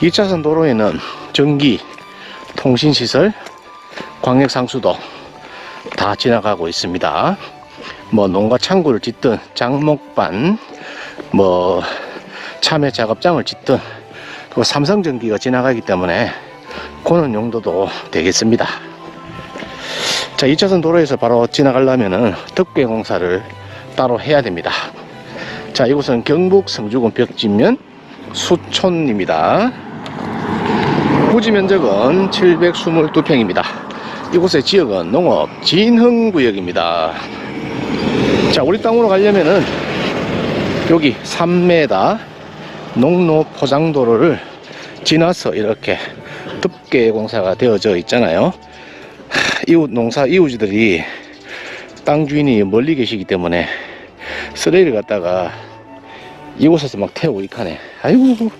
2차선 도로에는 전기, 통신시설, 광역상수도 다 지나가고 있습니다. 뭐 농가 창구를 짓든 장목반, 뭐 참외 작업장을 짓든 그 삼성전기가 지나가기 때문에 그런 용도도 되겠습니다. 자, 2차선 도로에서 바로 지나가려면은 덕계 공사를 따로 해야 됩니다. 자, 이곳은 경북 성주군 벽지면 수촌입니다. 부지 면적은 722평입니다. 이곳의 지역은 농업 진흥구역입니다. 자, 우리 땅으로 가려면은 여기 3m 농로 포장도로를 지나서 이렇게 덮개 공사가 되어져 있잖아요. 하, 이웃 농사 이웃들이 땅 주인이 멀리 계시기 때문에 쓰레기를 갖다가 이곳에서 막 태우고 이카네. 아이고